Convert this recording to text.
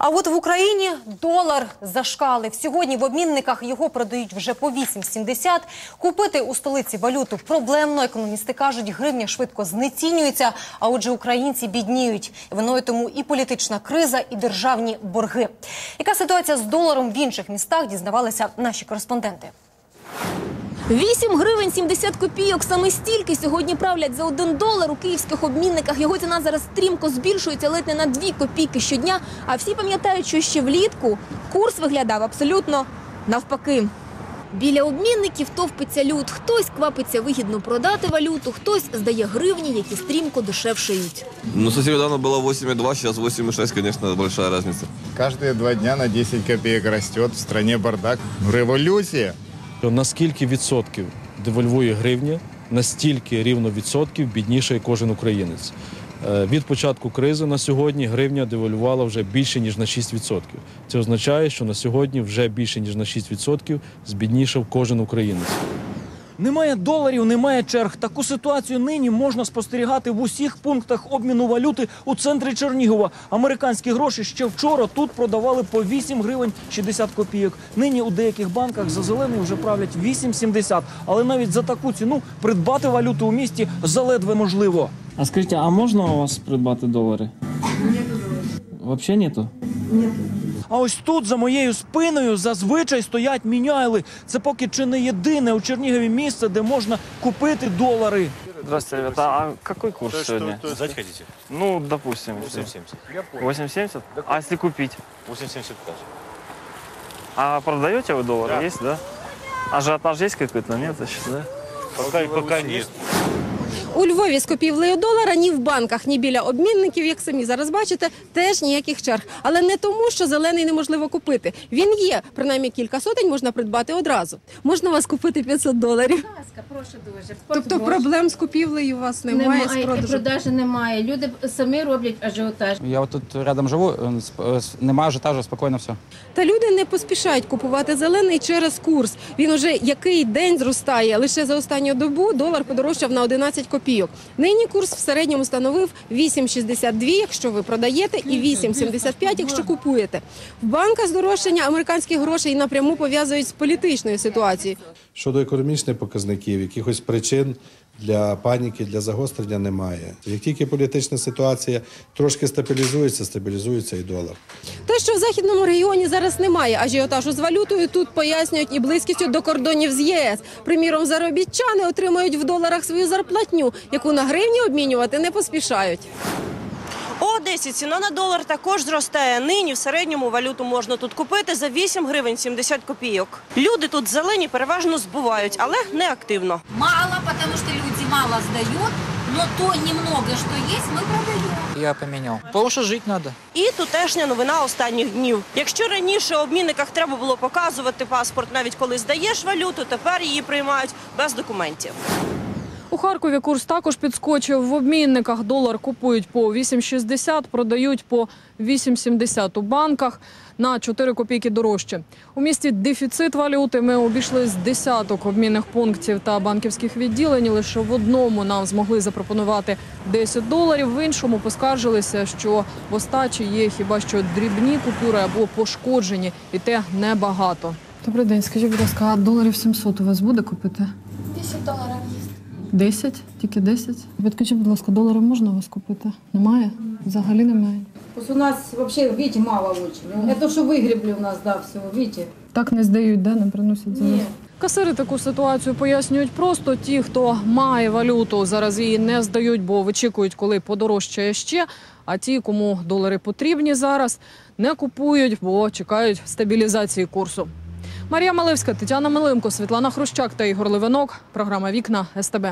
А от в Україні долар зашкалив. Сьогодні в обмінниках його продають вже по 8,70. Купити у столиці валюту проблемно. Економісти кажуть, гривня швидко знецінюється, а отже, українці бідніють. Виною тому і політична криза, і державні борги. Яка ситуація з доларом в інших містах дізнавалися наші кореспонденти. 8 гривень 70 копійок. Саме стільки сьогодні правлять за один долар у київських обмінниках. Його ціна зараз стрімко збільшується ледь не на 2 копійки щодня. А всі пам'ятають, що ще влітку курс виглядав абсолютно навпаки. Біля обмінників товпиться люд. Хтось квапиться вигідно продати валюту, хтось здає гривні, які стрімко дешевшають. Ну, совсем недавно было 8,2, сейчас 8,6, конечно, большая разница. Каждые два дня на 10 копеек растет. В стране бардак. Революция. Що наскільки відсотків девальвує гривня, настільки рівно відсотків біднішає кожен українець. Е, Від початку кризи на сьогодні гривня девальвувала вже більше ніж на 6%. Це означає, що на сьогодні вже більше ніж на 6% збіднішав кожен українець. Немає доларів, немає черг. Таку ситуацію нині можна спостерігати в усіх пунктах обміну валюти у центрі Чернігова. Американські гроші ще вчора тут продавали по 8 гривень 60 копійок. Нині у деяких банках за зелений вже правлять 8,70. Але навіть за таку ціну придбати валюту у місті заледве можливо. А скажіть, а можна у вас придбати долари? Нету доларів. Взагалі нету? А ось тут за моєю спиною зазвичай стоять міняйли. Це поки чи не єдине у Чернігові місце, де можна купити долари. Здравствуйте, ребята. А какой курс сегодня? Сдать хотите? Ну, допустим. 8,70. 8,70? А если купить? 8,75. А продаете вы доллары? Да. Есть, да? Ажиотаж есть какой-то? Нет, сейчас, да? Пока, пока нет. У Львові з купівлею долара ні в банках, ні біля обмінників, як самі зараз бачите, теж ніяких черг. Але не тому, що зелений неможливо купити. Він є, принаймні кілька сотень можна придбати одразу. Можна у вас купити 500 доларів. Будь ласка, прошу дуже. Тобто проблем з купівлею у вас немає, з немає, продажу. продажу немає. Люди самі роблять ажіотаж. Я от тут рядом живу, е, е, немає ажіотажу, спокійно все. Та люди не поспішають купувати зелений через курс. Він уже який день зростає. Лише за останню добу долар подорожчав на 11 копійок. Нині курс в середньому становив 8,62, якщо ви продаєте, і 8,75, якщо купуєте. В банках здорожчання американських грошей напряму пов'язують з політичною ситуацією. Щодо економічних показників, якихось причин для паніки, для загострення немає. Як тільки політична ситуація трошки стабілізується, стабілізується і долар. Те, що в західному регіоні зараз немає ажіотажу з валютою, тут пояснюють і близькістю до кордонів з ЄС. Приміром, заробітчани отримують в доларах свою зарплатню, яку на гривні обмінювати не поспішають. У Одесі ціна на долар також зростає. Нині в середньому валюту можна тут купити за 8 гривень 70 копійок. Люди тут зелені переважно збувають, але не активно. Мало, тому що люди мало здають, але то немного, что есть, ми продаємо. Я поміняв. Що жити треба. І тутешня новина останніх днів. Якщо раніше в обмінниках треба було показувати паспорт, навіть коли здаєш валюту, тепер її приймають без документів. У Харкові курс також підскочив. В обмінниках долар купують по 8,60, продають по 8,70 у банках на 4 копійки дорожче. У місті дефіцит валюти. Ми обійшли з десяток обмінних пунктів та банківських відділень. Лише в одному нам змогли запропонувати 10 доларів. В іншому поскаржилися, що в остачі є хіба що дрібні купюри або пошкоджені, і те небагато. Добрий день, скажіть, будь ласка, а доларів 700 у вас буде купити? 10 доларів є. 10? Тільки 10? Підкажіть, будь ласка, долари можна у вас купити? Немає? Взагалі немає. Ось У нас вообще, видите, мало очень. Это что выгребли у нас, да, всего, видите? Так не здають, да? не приносять за. Касири таку ситуацію пояснюють просто ті, хто має валюту, зараз її не здають, бо вичікують, коли подорожчає ще. А ті, кому долари потрібні зараз, не купують, бо чекають стабілізації курсу. Марія Малевська, Тетяна Милимко, Світлана Хрущак та Ігор Левинок. Програма Вікна СТБ.